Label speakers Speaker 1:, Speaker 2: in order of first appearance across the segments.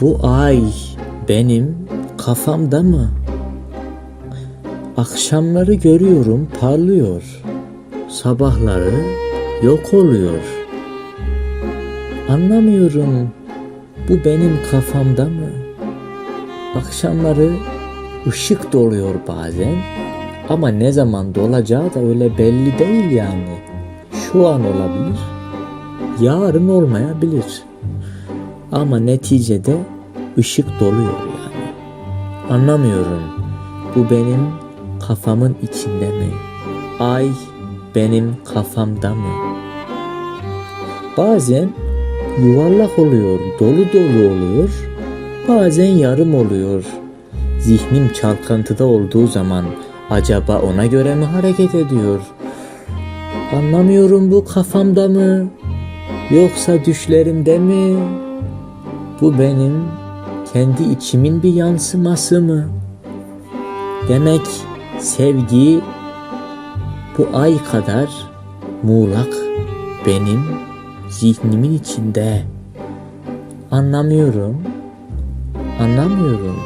Speaker 1: Bu ay benim kafamda mı? Akşamları görüyorum parlıyor. Sabahları yok oluyor. Anlamıyorum bu benim kafamda mı? Akşamları ışık doluyor bazen ama ne zaman dolacağı da öyle belli değil yani. Şu an olabilir, yarın olmayabilir. Ama neticede ışık doluyor yani. Anlamıyorum. Bu benim kafamın içinde mi? Ay benim kafamda mı? Bazen yuvarlak oluyor, dolu dolu oluyor. Bazen yarım oluyor. Zihnim çalkantıda olduğu zaman acaba ona göre mi hareket ediyor? Anlamıyorum bu kafamda mı? Yoksa düşlerimde mi? Bu benim kendi içimin bir yansıması mı? Demek sevgi bu ay kadar muğlak benim zihnimin içinde. Anlamıyorum. Anlamıyorum.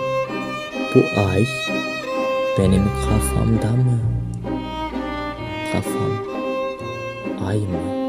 Speaker 1: Bu ay benim kafamda mı? Kafam ay mı?